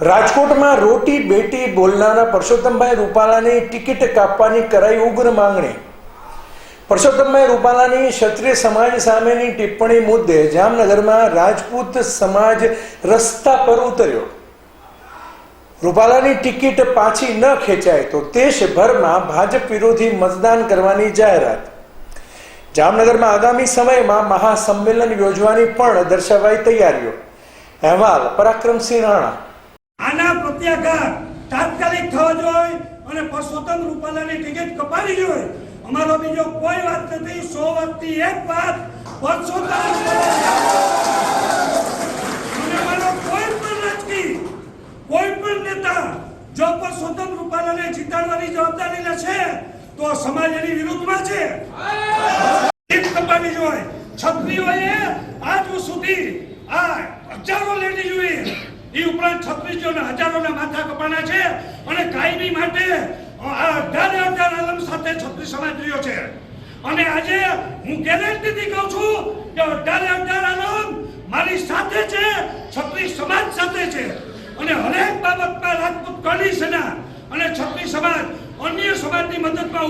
રાજકોટમાં રોટી, બેટી, બોલનારા પરસોત્તમભાઈ રૂપાલાની ટિકિટ કાપવાની કરાઈ ઉગ્ર માંગણી. પરસોત્તમભાઈ રૂપાલાની ક્ષત્રિય સમાજ સામેની ટિપ્પણી મુદ્દે જામનગરમાં રાજપૂત સમાજ રસ્તા પર ઉતર્યો. રૂપાલાની ટિકિટ પાછી ન ખેંચાય તો દેશભરમાં ભાજપ વિરોધી મતદાન કરવાની જાહેરાત. જામનગરમાં આગામી સમયમાં મહાસંમેલન યોજવાની પણ દર્શાવાઈ તૈયારીઓ. અહેવાલ પરાક્રમસિંહ રાણા. આના પ્રત્યાઘાત તાત્કાલિક થવો જોઈએ અને પરસોત્તમ રૂપાલાની ટિકિટ કપાવી જોઈએ. અમારો બીજો કોઈ વાત નથી સો વાતથી એક વાત પરસોત્તમ રૂપાલા કોઈ પણ રાજકીય કોઈ પણ નેતા જો પરસોત્તમ રૂપાલાને જીતાડવાની જવાબદારી લેશે તો સમાજ એની વિરુદ્ધમાં છે. ટિકિટ કપાવી જોઈએ. છત્રીઓએ આજ સુધી આ હજારો લેડી જોઈએ. એ ઉપરાંત છત્રીસોના હજારોના માથા કપાના છે. અને કાયમી માટે અઢારે અઢાર આલમ સાથે છત્રીસ સમાજ રહ્યો છે. અને આજે હું ગેરંટીથી કહું છું કે અઢારે અઢાર આલમ મારી સાથે છે, છત્રીસ સમાજ સાથે છે. અને હરેક બાબતમાં રાજપૂત કડી સેના અને છત્રીસ સમાજ અન્ય સમાજની મદદમાં